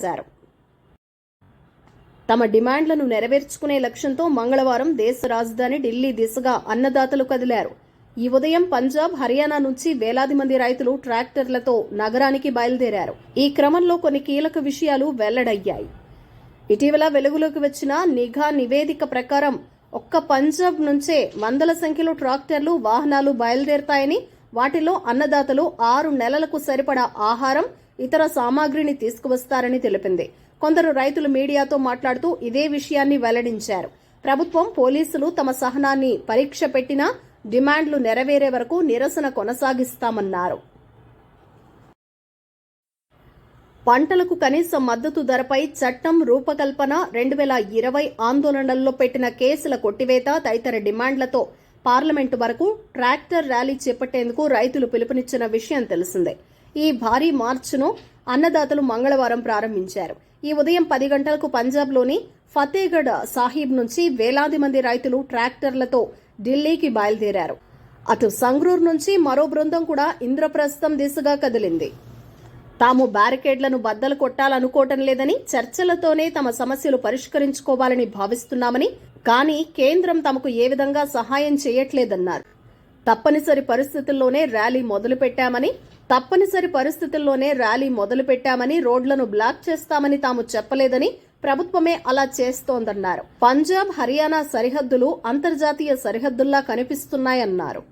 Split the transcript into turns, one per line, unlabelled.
చేశారు. తమ డిమాండ్లను నెరవేర్చుకునే లక్ష్యంతో మంగళవారం దేశ రాజధాని ఢిల్లీ దిశగా అన్నదాతలు కదిలారు. ఈ ఉదయం పంజాబ్ హర్యానా నుంచి వేలాది మంది రైతులు ట్రాక్టర్లతో నగరానికి బయలుదేరారు. ఈ క్రమంలో కొన్ని కీలక విషయాలు వెల్లడయ్యాయి. ఇటీవల వెలుగులోకి వచ్చిన నిఘా నివేదిక ప్రకారం ఒక్క పంజాబ్ నుంచే వందల సంఖ్యలో ట్రాక్టర్లు వాహనాలు బయలుదేరతాయని వాటిలో అన్నదాతలు ఆరు నెలలకు సరిపడా ఆహారం ఇతర సామాగ్రిని తీసుకువస్తారని తెలిపింది. కొందరు రైతులు మీడియాతో మాట్లాడుతూ ఇదే విషయాన్ని వెల్లడించారు. ప్రభుత్వం పోలీసులు తమ సహనాన్ని పరీక్ష పెట్టినా డిమాండ్లు నెరవేరే వరకు నిరసన కొనసాగిస్తామన్నారు. పంటలకు కనీస మద్దతు ధరపై చట్టం రూపకల్పన రెండు వేల ఇరవై ఆందోళనల్లో పెట్టిన కేసుల కొట్టివేత తదితర డిమాండ్లతో పార్లమెంటు వరకు ట్రాక్టర్ ర్యాలీ చేపట్టేందుకు రైతులు పిలుపునిచ్చిన విషయం తెలిసిందే. ఈ భారీ మార్చును అన్నదాతలు మంగళవారం ప్రారంభించారు. ఈ ఉదయం పది గంటలకు పంజాబ్లోని ఫతేగఢ్ సాహిబ్ నుంచి వేలాది మంది రైతులు ట్రాక్టర్లతో ఢిల్లీకి బయలుదేరారు. అటు సంగ్రూర్ నుంచి మరో బృందం కూడా ఇంద్రప్రస్థం దిశగా కదిలింది. తాము బ్యారికేడ్లను బద్దలు కొట్టాలనుకోవటం లేదని చర్చలతోనే తమ సమస్యలు పరిష్కరించుకోవాలని భావిస్తున్నామని కానీ కేంద్రం తమకు ఏ విధంగా సహాయం చేయట్లేదన్నారు. తప్పనిసరి పరిస్థితుల్లోనే ర్యాలీ మొదలుపెట్టామని తప్పనిసరి పరిస్థితుల్లోనే ర్యాలీ మొదలుపెట్టామని రోడ్లను బ్లాక్ చేస్తామని తాము చెప్పలేదని ప్రభుత్వమే అలా చేస్తోందన్నారు. పంజాబ్ హర్యానా సరిహద్దులు అంతర్జాతీయ సరిహద్దుల్లా కనిపిస్తున్నాయన్నారు.